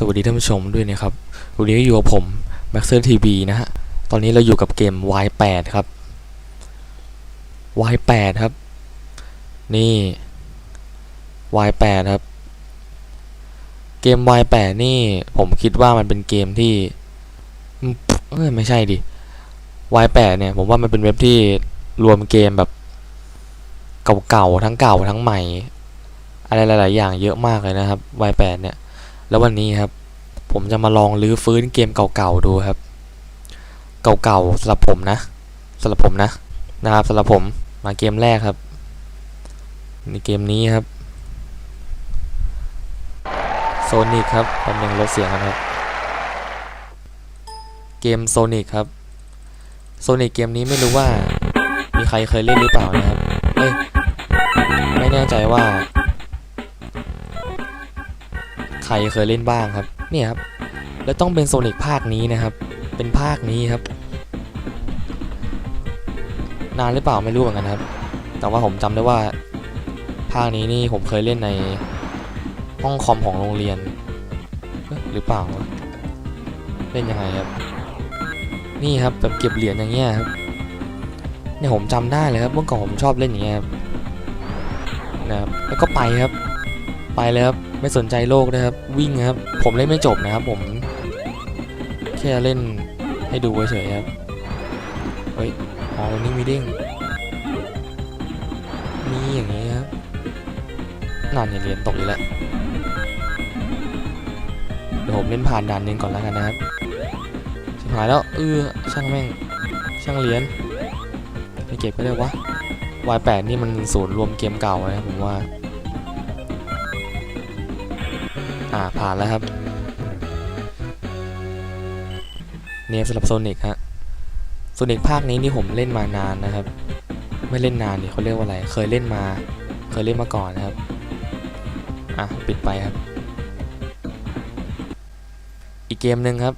สวัสดีท่านผู้ชมด้วยนะครับ วันนี้อยู่กับผม Maxer TV นะฮะ ตอนนี้เราอยู่กับเกม Y8 ครับ Y8 ครับ นี่ Y8 ครับ เกม Y8 นี่ผมคิดว่ามันเป็นเกมที่เอ้ยไม่ใช่ดิ Y8 เนี่ยผมว่ามันเป็นเว็บที่รวมเกมแบบเก่าๆทั้งเก่าทั้งใหม่ อะไรหลาย ๆ อย่างเยอะมากเลยนะครับ Y8 เนี่ย แล้ววันนี้ครับ ผมจะมาลองรื้อฟื้นเกมเก่าๆดูครับ เก่าๆสำหรับผมนะสำหรับผมนะนะครับสำหรับผมมาเกมแรกครับ ในเกมนี้ครับโซนิกครับแป๊บนึงลดเสียงกันครับ เกมโซนิกครับโซนิกเกมนี้ไม่รู้ว่า มีใครเคยเล่นหรือเปล่านะครับเอ้ยไม่แน่ใจว่า ใครเคยเล่นบ้างครับ เนี่ยครับ แล้วต้องเป็นโซนิกภาคนี้นะครับ เป็นภาคนี้ครับ นานหรือเปล่าไม่รู้เหมือนกันครับ แต่ว่าผมจำได้ว่า ภาคนี้นี่ผมเคยเล่นในห้องคอมของโรงเรียน หรือเปล่า เล่นยังไงครับ นี่ครับแบบเก็บเหรียญอย่างเงี้ยครับเนี่ยผมจำได้เลยครับเมื่อก่อนผมชอบเล่นอย่างเงี้ยครับนะครับแล้วก็ไปครับ ไปเลยครับ ไม่สนใจโลกนะครับ วิ่งครับ ผมเล่นไม่จบนะครับผม แค่เล่นให้ดูเฉยๆครับ เฮ้ย อ๋อวันนี้มีเด้งมีอย่างนี้ครับนานอย่าเรียนตกอีกแล้วเดี๋ยวผมเล่นผ่านด่านหนึงก่อนแล้วกันนะครับชิบหายแล้วเออช่างแม่ง ช่างเหรียญไม่เก็บก็ได้วะ Y8 นี่มันศูนย์รวมเกมเก่านะครับผมว่า อ่าผ่านแล้วครับ เนี่ยสำหรับโซนิกฮะโซนิกภาคนี้นี่ผมเล่นมานานนะครับ ไม่เล่นนานนี่เขาเรียกว่าอะไร เคยเล่นมา เคยเล่นมาก่อนนะครับ อะปิดไปครับ อีกเกมหนึ่งครับ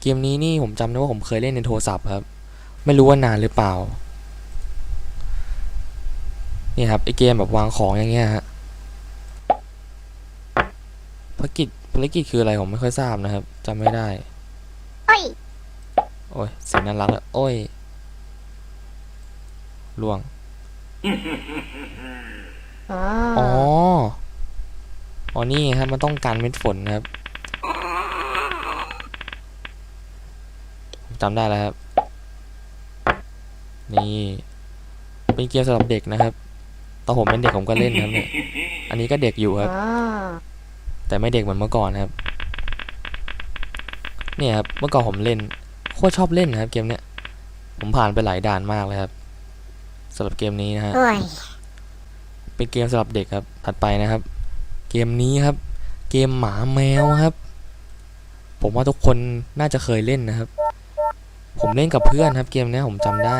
เกมนี้นี่ผมจำได้ว่าผมเคยเล่นในโทรศัพท์ครับ ไม่รู้ว่านานหรือเปล่า นี่ครับไอเกมแบบวางของอย่างเงี้ยฮะ ภารกิจภารกิจคืออะไรผมไม่ค่อยทราบนะครับจำไม่ได้ โอ้ยโอ้ยเสียงน่ารักอะโอ้ยล่วง อ๋ออ๋อ อ๋อ นี่ไงครับ มันต้องการเม็ดฝนครับผมจำได้แล้วครับ นี่ เป็นเกมสำหรับเด็กนะครับ ตอนผมเป็นเด็กผมก็เล่นครับเนี่ย อันนี้ก็เด็กอยู่ครับ อ๋อ แต่ไม่เด็กเหมือนเมื่อก่อนครับ เนี่ยครับเมื่อก่อนผมเล่นโคตรชอบเล่นนะครับ เกมเนี้ยผมผ่านไปหลายด่านมากเลยครับสำหรับเกมนี้นะฮะโอ้ยเป็นเกมสำหรับเด็กครับ ถัดไปนะครับ เกมนี้ครับ เกมหมาแมวครับ ผมว่าทุกคนน่าจะเคยเล่นนะครับ ผมเล่นกับเพื่อนครับ เกมนี้ผมจำได้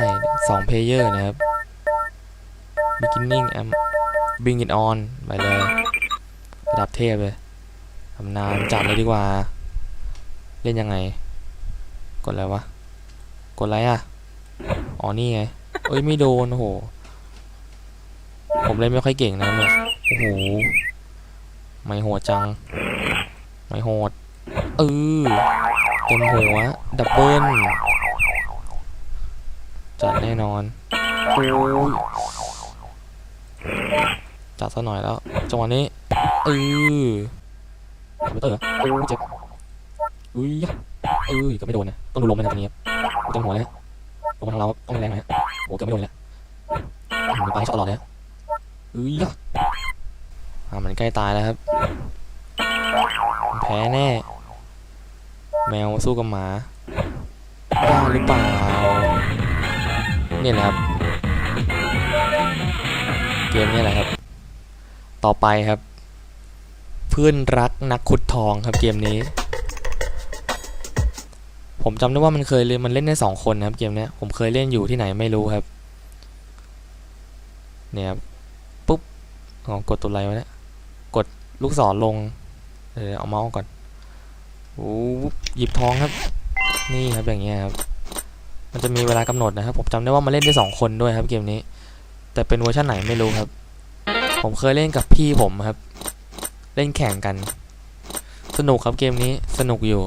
สองเพลเยอร์นะครับ beginning am bring it on ไปเลยระดับเทพเลย ทำนานจัดเลยดีกว่า เล่นยังไง กดอะไรวะ กดอะไรอะ อ๋อนี่ไง เอ้ยไม่โดนโอ้โห ผมเล่นไม่ค่อยเก่งนะเนี่ย โอ้โห ไม่โหดจัง ไม่โหด เออเต็มหัว ดับเบิล จัดแน่นอนโอ้ยจัดซะหน่อยแล้ว จังหวะนี้เออ ม่เตอร์โอ้เจ็บอุ้ยเออก็ไม่โดนนะต้องดูลมมันทางนี้ครับต็มหัวเลยฮะลมทางเราต้องแรงหน่อยฮะโอ้เกือบไม่โดนเลยละไปช็อตตลอดเลยฮะเอ้ยอ่ามันใกล้ตายแล้วครับ แพ้แน่ แมวสู้กับหมาได้หรือเปล่าเนี่แหละครับ เกมนี้แหละครับ ต่อไปครับ พื่อนรักนักขุดทองครับเกมนี้ ผมจำได้ว่ามันเคยเล่นมันเล่นได้สองคนนะครับเกมนี้ผมเคยเล่นอยู่ที่ไหนไม่รู้ครับ เนี่ยครับอ๋อกดตัวอะไรวะเนี่ยกดลูกศรลงเดี๋ยวเอาเมาส์ก่อนโอ้หยิบทองครับ นี่ครับอย่างเงี้ยครับ มันจะมีเวลากำหนดนะครับ ผมจำได้ว่ามาเล่นได้สองคนด้วยครับเกมนี้ แต่เป็นเวอร์ชันไหนไม่รู้ครับ ผมเคยเล่นกับพี่ผมครับ เล่นแข่งกัน สนุกครับเกมนี้สนุกอยู่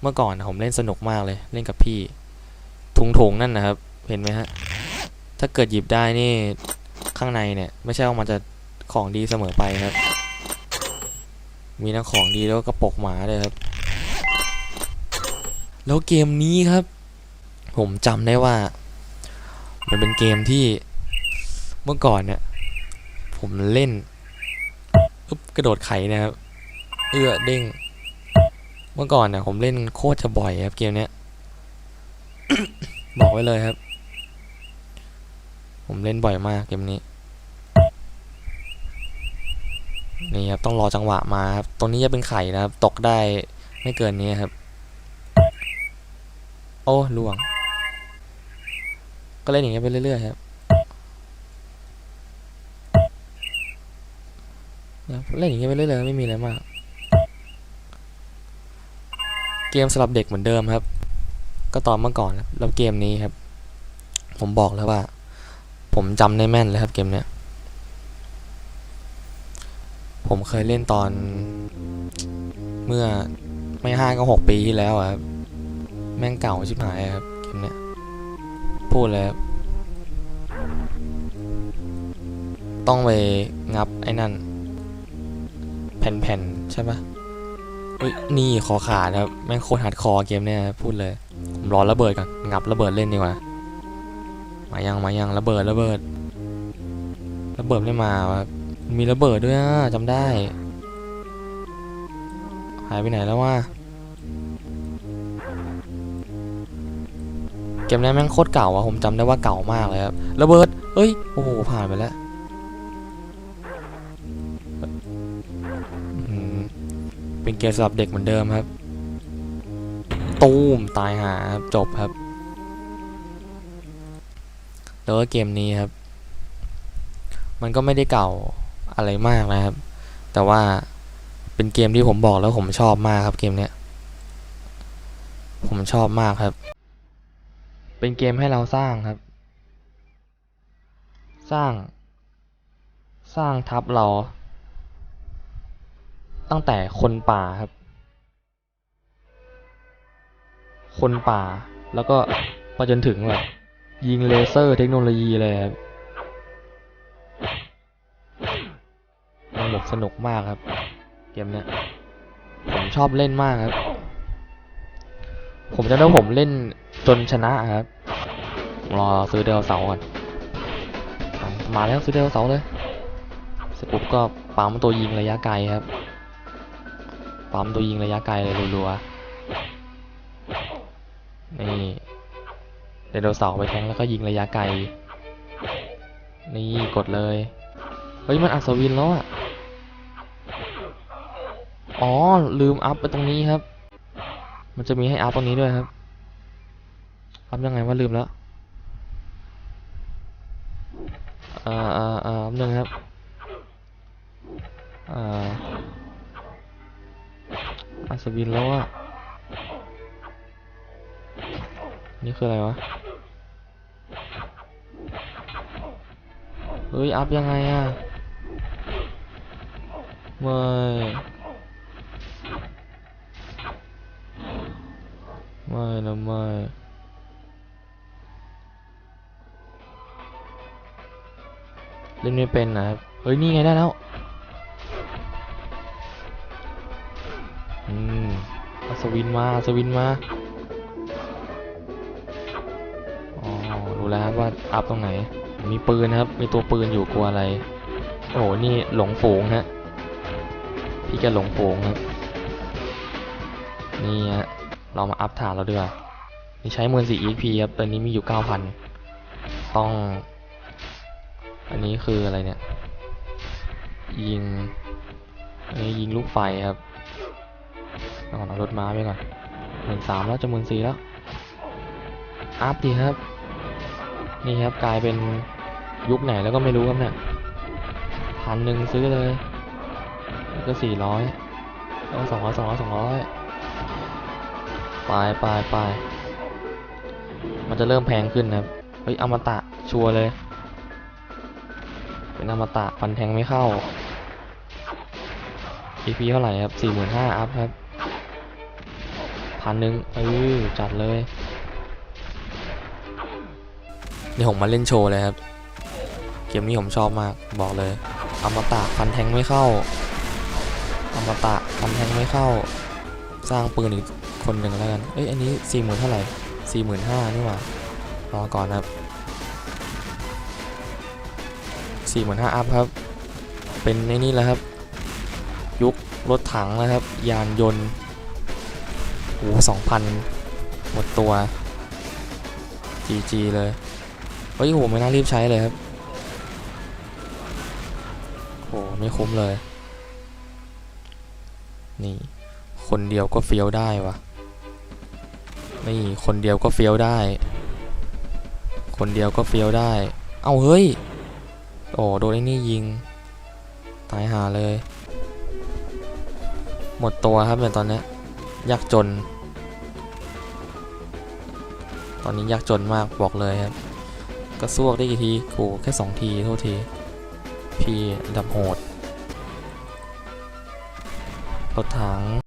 เมื่อก่อนผมเล่นสนุกมากเลย เล่นกับพี่ถุงถุงๆนั่นนะครับ เห็นไหมฮะ ถ้าเกิดหยิบได้นี่ข้างในเนี่ย ไม่ใช่ว่ามันจะของดีเสมอไปครับ มีทั้งของดีแล้วก็กระปกหมาเลยครับ แล้วเกมนี้ครับ ผมจำได้ว่า มันเป็นเกมที่เมื่อก่อนเนี่ย ผมเล่น อึ๊บกระโดดไข่นะครับ เอื้อเด้ง เมื่อก่อนเนี่ยผมเล่นโคตรจะบ่อยครับเกมเนี้ย บอกไว้เลยครับ ผมเล่นบ่อยมากเกมนี้ นี่ครับต้องรอจังหวะมาครับ ตรงนี้จะเป็นไข่นะครับ ตกได้ไม่เกินนี้ครับ โอ้ล่วง ก็เล่นอย่างเงี้ยไปเรื่อยๆครับ เล่นอย่างเงี้ยไปเรื่อยๆไม่มีอะไรมาก เกมสำหรับเด็กเหมือนเดิมครับ ก็ตอนเมื่อก่อนแล้วเกมนี้ครับ ผมบอกแล้วว่า ผมจำได้แม่นเลยครับเกมเนี้ยผมเคยเล่นตอน เมื่อไม่ห้าก็หกปีที่แล้วครับแม่งเก่าชิบหายครับเกมเนี้ยพูดเลยครับต้องไปงับไอ้นั่น แผ่นๆ ใช่ปะเฮ้ยนี่คอขาดครับ แม่งโคตรฮาดคอเกมเนี่ยพูดเลยผมรอระเบิดก่อนงับระเบิดเล่นดีกว่า มายังมายังระเบิดระเบิด ระเบิดไม่มามีระเบิดด้วยอะจำได้ หายไปไหนแล้ววะเกมนี้แม่งโคตรเก่าอะผมจำได้ว่าเก่ามากเลยครับระเบิดเอ้ยโอ้โหผ่านไปแล้ว เป็นเกมสำหรับเด็กเหมือนเดิมครับ ตูมตายหาครับจบครับแล้วก็เกมนี้ครับ มันก็ไม่ได้เก่าอะไรมากนะครับ แต่ว่าเป็นเกมที่ผมบอกแล้วผมชอบมากครับเกมเนี้ย ผมชอบมากครับ เป็นเกมให้เราสร้างครับ สร้าง สร้างทับเรา ตั้งแต่คนป่าครับ คนป่า แล้วก็มาจนถึงแบบยิงเลเซอร์เทคโนโลยีเลยครับมันแบบสนุกมากครับ เกมเนี้ยผมชอบเล่นมากครับ ผมจะได้ว่าผมเล่นจนชนะครับ รอซื้อเดลเสาก่อน มาแล้วซื้อเดลเสาเลยเสร็จปุ๊บก็ปั๊มตัวยิงระยะไกลครับ ปั๊มตัวยิงระยะไกลเลยรัวๆนี่ไดโนเสาร์ไปแทงแล้วก็ยิงระยะไกล นี่กดเลย เฮ้ย มันอัศวินแล้วอะ อ๋อ ลืมอัพไปตรงนี้ครับ มันจะมีให้อัพตรงนี้ด้วยครับ อัพยังไงว่าลืมแล้วอ่าอ่าอ่าอัพหนึ่งครับ อ่า อัศวินแล้วอะนี่คืออะไรวะ เฮ้ย อัพยังไงอะไม่ไม่นะไม่เล่นไม่เป็นนะครับ เฮ้ย นี่ไงได้แล้ว อัศวินมาอัศวินมาอ๋อรู้แล้วครับว่าอัพตรงไหน มีปืนนะครับ มีตัวปืนอยู่กลัวอะไร โอ้โหนี่หลงฝูงฮะพี่แกหลงฝูงครับนี่ฮะเรามาอัพฐานเราดีกว่านี่ใช้มือสี่ EP ครับตอนนี้มีอยู่ 9,000 ต้อง อันนี้คืออะไรเนี่ย ยิงอันนี้ยิงลูกไฟครับ ก่อนเอารถม้าไปก่อนหมื่นสามแล้วจะหมื่นสี่แล้ว อัพดีครับ นี่ครับกลายเป็นยุคไหนแล้วก็ไม่รู้ครับเนี่ยพันหนึ่งซื้อเลยแล้วก็สี่ร้อยแล้วสองร้อยสองร้อยสองร้อยไปไปไปมันจะเริ่มแพงขึ้นนะครับ เฮ้ยอมตะชัวร์เลย เป็นอมตะฟันแทงไม่เข้า EP เท่าไหร่ครับสี่หมื่นห้าอัพครับ พันหนึ่งเออจัดเลย นี่ผมมาเล่นโชว์เลยครับ เกมนี้ผมชอบมากบอกเลยอมตะฟันแทงไม่เข้าอมตะฟันแทงไม่เข้า สร้างปืนอีกคนหนึ่งแล้วกันเอ้ยอันนี้สี่หมื่นเท่าไหร่สี่หมื่นห้านี่หว่ารอก่อนครับสี่หมื่นห้าอัพครับ เป็นในนี่แหละครับ ยุครถถังนะครับ ยานยนต์ โอ้สองพันหมดตัว GG เลย เฮ้ยโหไม่น่ารีบใช้เลยครับโหไม่คุ้มเลย นี่ คนเดียวก็เฟี้ยวได้วะนี่คนเดียวก็เฟี้ยวได้ คนเดียวก็เฟี้ยวได้ เอ้าเฮ้ย โอ้โดนไอ้นี่ยิง ตายหาเลย หมดตัวครับเนี่ยตอนนี้ ยากจน ตอนนี้ยากจนมากบอกเลยครับ กระซวกได้กี่ทีกูแค่สองทีโทษทีพีดับโหดรถถัง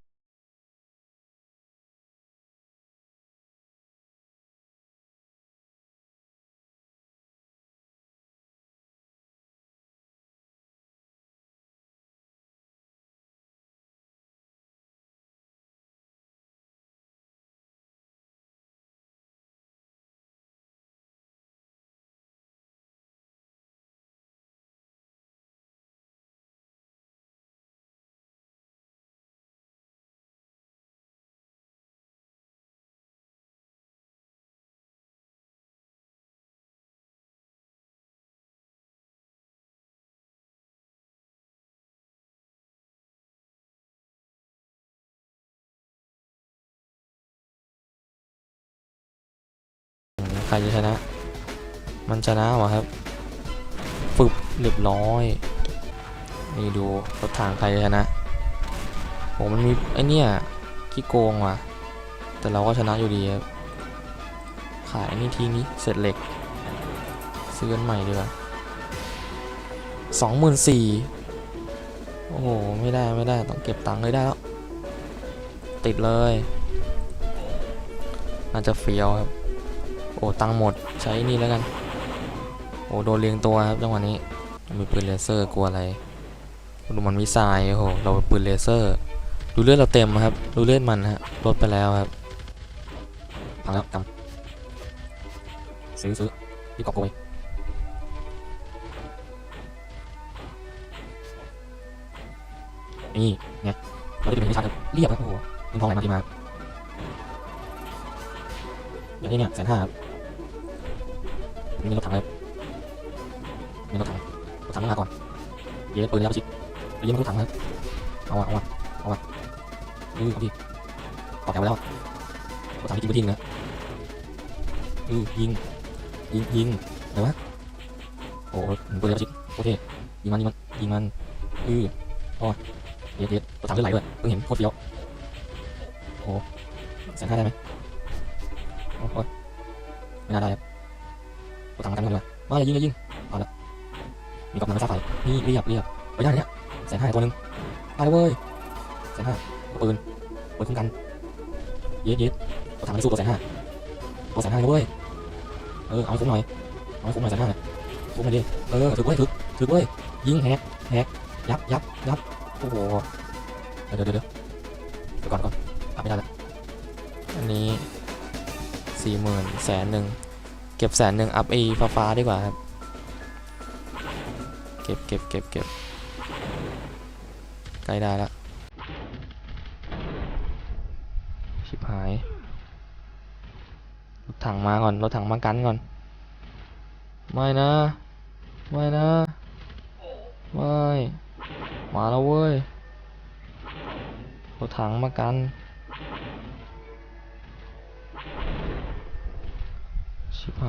ใครจะชนะ มันชนะเหรอครับฟึบเรียบร้อย นี่ดูรถถังใครจะชนะโหมันมีไอเนี่ยขี้โกงว่ะ แต่เราก็ชนะอยู่ดีครับขายนี่ทีนี้เสร็จเหล็ก ซื้อกันใหม่ดีกว่าสองหมื่นสี่โอ้โห ไม่ได้ไม่ได้ต้องเก็บตังค์เลยได้แล้ว ติดเลย น่าจะเฟียวครับ โอ้ตังหมดใช้นี่แล้วกัน โอ้โดนเรียงตัวครับจังหวะนี้มีปืนเลเซอร์กลัวอะไรดูมันมิสไซล์โอ้โหเราปืนเลเซอร์ ดูเลือดเราเต็มครับ ดูเลือดมันฮะลดไปแล้วครับพังแล้วกำซื้อซื้อที่กอบโกยนี่ไงเราได้เป็นที่ชาร์จเรียบครับโอ้โหเงินทองไหลมาทีมาอย่างนี้เนี่ยแสนห้าครับ มีรถถังเลยมีรถถังรถถังมาก่อนเย้ปืนแล้วชิดเย้มันรถถังครับเอาวะเอาวะเอาวะอือเอาดิต่อแถวไว้แล้วรถถังที่ยิงไปทิ้งนะอือยิงยิงยิงไหนวะโอ้โหปืนแล้วชิดโอเคยิงมันยิงมันยิงมันอือพอเย้เย้รถถังเลือดไหลด้วยเพิ่งเห็นโคตรเฟี้ยวโอ้โหแสนห้าได้ไหมโอ้โหไม่น่าได้ครับ รถถังกันกันเลยมาอย่ายิงอย่ายิงเอาละมีกำลังไม่ทราบไฟนี่เรียบเรียบไปได้เนี่ยแสนห้าตัวหนึ่งได้แล้วเว้ยแสนห้าปืนปืนคุ้มกันเย็ดเย็ดรถถังไม่สู้ตัวแสนห้าตัวแสนห้าเลยเว้ยเออเอาให้คุ้มหน่อยเอาให้คุ้มหน่อยแสนห้าคุ้มหน่อยดิเออถึกเว้ยถึกถึกเว้ยยิงแฮกแฮกยับยับยับโอ้โหเดี๋ยวเดี๋ยวเดี๋ยวก่อนก่อนอัพไม่ได้แล้วอันนี้สี่หมื่นแสนหนึ่ง เก็บแสนหนึ่งอัพไอฟ้าฟ้าดีกว่าครับ เก็บเก็บเก็บเก็บใกล้ได้แล้วชิบหายรถถังมาก่อนรถถังมากันก่อน ไม่นะ ไม่นะ ไม่ มาแล้วเว้ยรถถังมากัน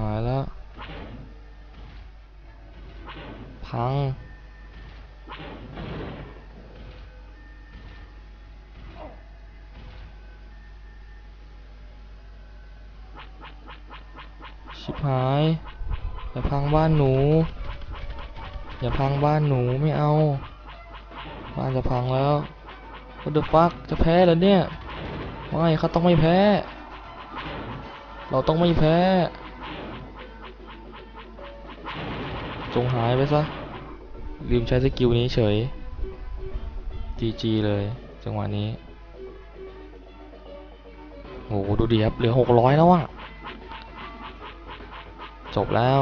ายแล้ว พัง ชิบหาย อย่าพังบ้านหนู อย่าพังบ้านหนูไม่เอา บ้านจะพังแล้ว What the fuck จะแพ้แล้วเนี่ย ไม่เขาต้องไม่แพ้ เราต้องไม่แพ้ จงหายไปซะ ลืมใช้สกิลนี้เฉย GG เลยจังหวะนี้โหดูดีครับเหลือหกร้อยแล้วอะจบแล้ว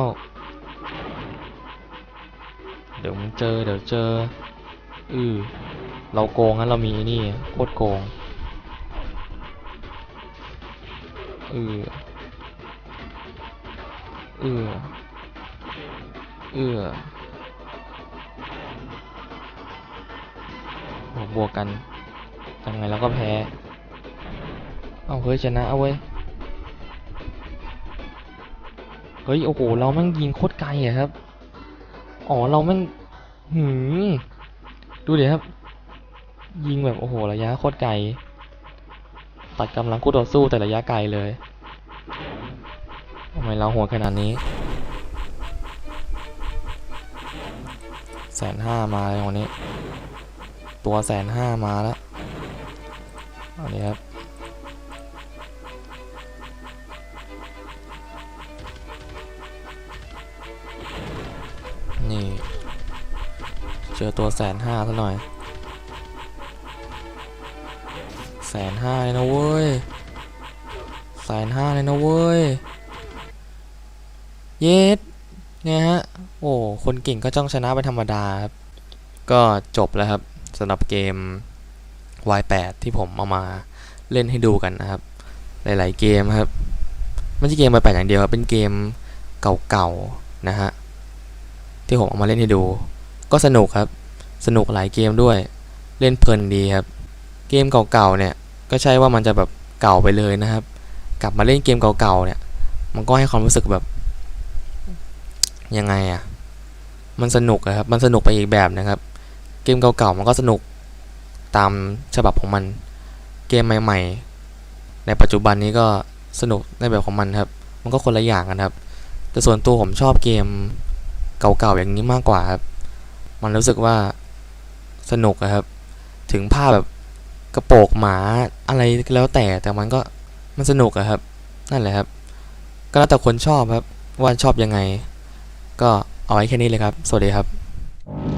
เดี๋ยวมึงเจอ เดี๋ยวเจอ อือเราโกงงั้นเรามีนี่โคตรโกงเออเออ เออโหบวกกันยังไงแล้วก็แพ้ เอาเฮ้ยชนะเอาเว้ย เฮ้ย โอ้โห เราแม่งยิงโคตรไกลอะครับ อ๋อ เราแม่ง หืม ดูเดี๋ยวครับ ยิงแบบ โอ้โห ระยะโคตรไกล ตัดกำลังคู่ต่อสู้แต่ระยะไกลเลยทำไมเราโหัวขนาดนี้ นห้ามาเลยวันนี้ ตัวแสนห้ามาแล้วเอานี้ครับนี่ เจอตัวแสนห้าซะหน่อยแสนห้าเลยนะเว้ยแสนห้าเลยนะเว้ย เย็ด ไงฮะ โอ้ คนเก่งก็จ้องชนะเป็นธรรมดาครับ ก็จบแล้วครับสำหรับเกม Y8 ที่ผมเอามาเล่นให้ดูกันนะครับ หลาย ๆ เกมครับ ไม่ใช่เกม Y8 อย่างเดียวครับ เป็นเกมเก่าๆนะฮะ ที่ผมเอามาเล่นให้ดู ก็สนุกครับ สนุกหลายเกมด้วย เล่นเพลินดีครับ เกมเก่าๆเนี่ย ก็ใช่ว่ามันจะแบบเก่าไปเลยนะครับ กลับมาเล่นเกมเก่าๆเนี่ย มันก็ให้ความรู้สึกแบบ ยังไงอะ่ะมันสนุกครับ มันสนุกไปอีกแบบนะครับ เกมเก่าๆมันก็สนุกตามฉบับของมัน เกมใหม่ๆ ในปัจจุบันนี้ก็สนุกในแบบของมันครับ มันก็คนละอย่างกันครับ แต่ส่วนตัวผมชอบเกมเก่าๆอย่างนี้มากกว่าครับ มันรู้สึกว่าสนุกครับ ถึงภาพแบบกระโปรงหมาอะไรแล้วแต่ แต่มันก็มันสนุกอะครับ นั่นแหละครับ ก็แล้วแต่คนชอบครับ ว่าชอบยังไง ก็เอาไว้แค่นี้เลยครับ สวัสดีครับ